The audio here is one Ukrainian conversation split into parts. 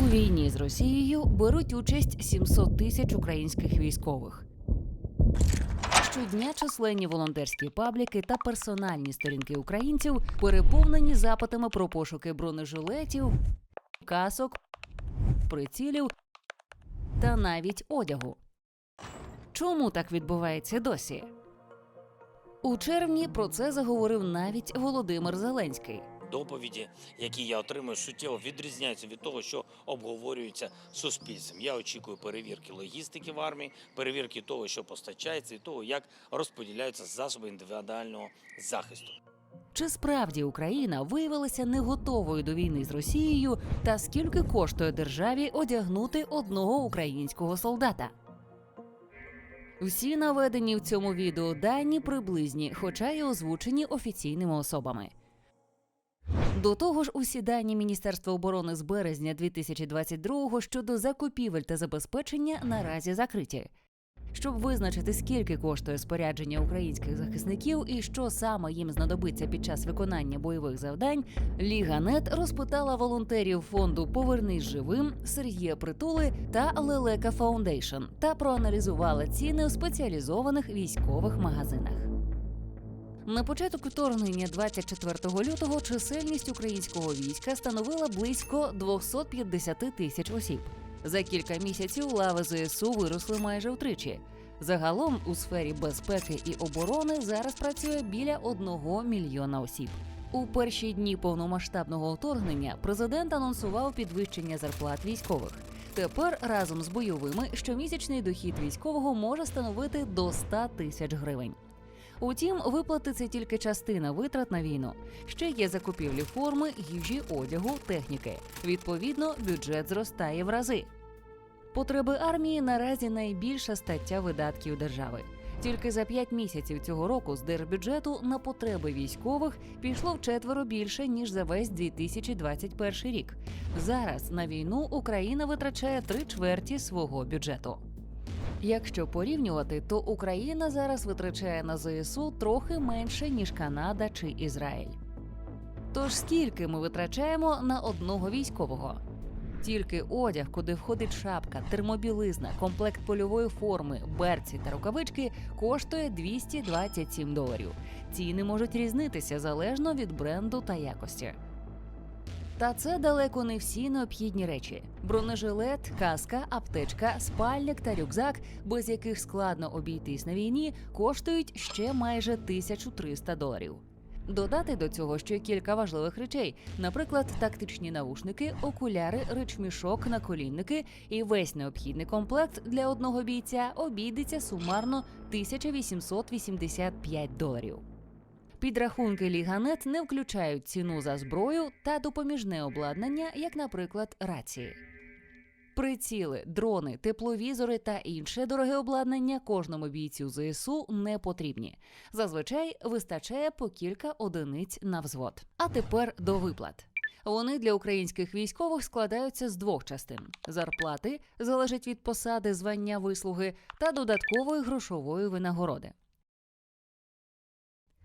У війні з Росією беруть участь 700 тисяч українських військових. Щодня численні волонтерські пабліки та персональні сторінки українців переповнені запитами про пошуки бронежилетів, касок, прицілів та навіть одягу. Чому так відбувається досі? У червні про це заговорив навіть Володимир Зеленський. Доповіді, які я отримую, суттєво відрізняються від того, що обговорюється суспільством. Я очікую перевірки логістики в армії, перевірки того, що постачається, і того, як розподіляються засоби індивідуального захисту. Чи справді Україна виявилася не готовою до війни з Росією, та скільки коштує державі одягнути одного українського солдата? Всі наведені в цьому відео дані приблизні, хоча й озвучені офіційними особами. До того ж, усі дані Міністерства оборони з березня 2022 щодо закупівель та забезпечення наразі закриті. Щоб визначити, скільки коштує спорядження українських захисників і що саме їм знадобиться під час виконання бойових завдань, Ліга.нет розпитала волонтерів фонду Повернись живим Сергія Притули та Лелека Фаундейшн та проаналізувала ціни у спеціалізованих військових магазинах. На початок вторгнення 24 лютого чисельність українського війська становила близько 250 тисяч осіб. За кілька місяців лави ЗСУ виросли майже втричі. Загалом у сфері безпеки і оборони зараз працює біля одного мільйона осіб. У перші дні повномасштабного вторгнення президент анонсував підвищення зарплат військових. Тепер разом з бойовими щомісячний дохід військового може становити до 100 тисяч гривень. Утім, виплати це тільки частина витрат на війну. Ще є закупівлі форми, їжі, одягу, техніки. Відповідно, бюджет зростає в рази. Потреби армії наразі найбільша стаття видатків держави. Тільки за 5 місяців цього року з держбюджету на потреби військових пішло вчетверо більше ніж за весь 2021 рік. Зараз на війну Україна витрачає три чверті свого бюджету. Якщо порівнювати, то Україна зараз витрачає на ЗСУ трохи менше ніж Канада чи Ізраїль. Тож скільки ми витрачаємо на одного військового? Тільки одяг, куди входить шапка, термобілизна, комплект польової форми, берці та рукавички, коштує 227 доларів. Ціни можуть різнитися залежно від бренду та якості. Та це далеко не всі необхідні речі: бронежилет, каска, аптечка, спальник та рюкзак, без яких складно обійтись на війні, коштують ще майже 1300 доларів. Додати до цього ще кілька важливих речей, наприклад, тактичні навушники, окуляри, речмішок, наколінники і весь необхідний комплект для одного бійця обійдеться сумарно 1885 доларів. Підрахунки Ліганет не включають ціну за зброю та допоміжне обладнання, як, наприклад, рації. Приціли, дрони, тепловізори та інше дороге обладнання кожному бійцю ЗСУ не потрібні. Зазвичай вистачає по кілька одиниць на взвод. А тепер до виплат. Вони для українських військових складаються з двох частин: зарплати залежить від посади, звання вислуги та додаткової грошової винагороди.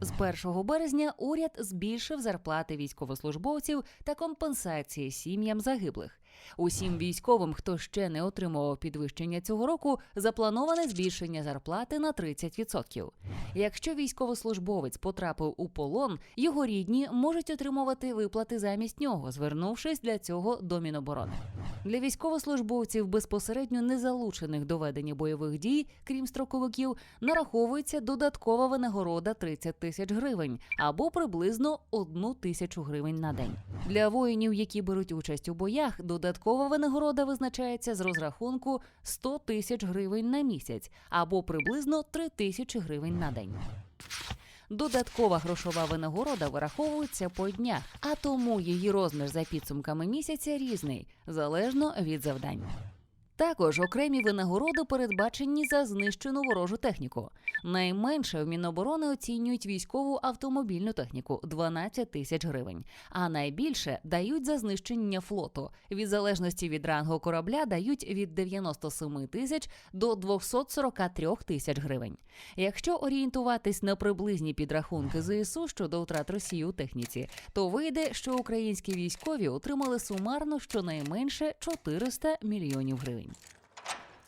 З 1 березня уряд збільшив зарплати військовослужбовців та компенсації сім'ям загиблих. Усім військовим, хто ще не отримував підвищення цього року, заплановане збільшення зарплати на 30%. Якщо військовослужбовець потрапив у полон, його рідні можуть отримувати виплати замість нього, звернувшись для цього до Міноборони. Для військовослужбовців, безпосередньо не залучених до ведення бойових дій, крім строковиків, нараховується додаткова винагорода 30 тисяч гривень або приблизно 1 тисячу гривень на день. Для воїнів, які беруть участь у боях, додаткова винагорода визначається з розрахунку 100 тисяч гривень на місяць або приблизно 3 тисячі гривень на день. Додаткова грошова винагорода вираховується по днях, а тому її розмір за підсумками місяця різний, залежно від завдань. Також окремі винагороди передбачені за знищену ворожу техніку. Найменше в Міноборони оцінюють військову автомобільну техніку 12 тисяч гривень, а найбільше дають за знищення флоту. Від залежності від рангу корабля дають від 97 тисяч до 243 тисяч гривень. Якщо орієнтуватись на приблизні підрахунки ЗСУ щодо втрат Росії у техніці, то вийде, що українські військові отримали сумарно щонайменше 400 мільйонів гривень.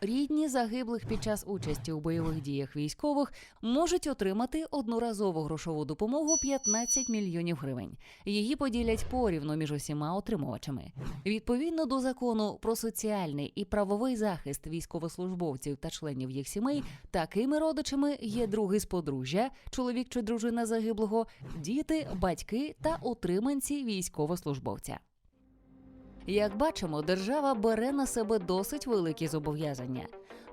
Рідні загиблих під час участі у бойових діях військових можуть отримати одноразову грошову допомогу 15 мільйонів гривень. Її поділять порівну між усіма отримувачами. Відповідно до закону про соціальний і правовий захист військовослужбовців та членів їх сімей, такими родичами є другий з подружжя, чоловік чи дружина загиблого, діти, батьки та утриманці військовослужбовця. Як бачимо, держава бере на себе досить великі зобов'язання.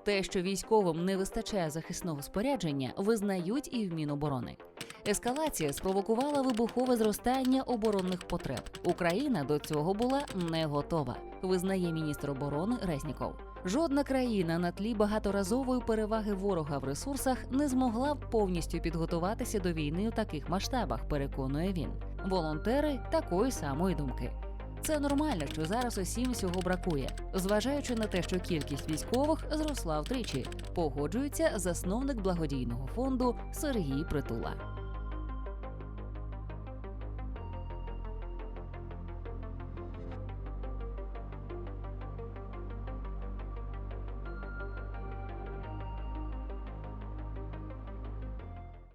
Те, що військовим не вистачає захисного спорядження, визнають і в Міноборони. Ескалація спровокувала вибухове зростання оборонних потреб. Україна до цього була не готова, визнає міністр оборони Резніков. Жодна країна на тлі багаторазової переваги ворога в ресурсах не змогла повністю підготуватися до війни у таких масштабах, переконує він. Волонтери такої самої думки. Це нормально, що зараз усім всього бракує, зважаючи на те, що кількість військових зросла втричі. Погоджується засновник благодійного фонду Сергій Притула.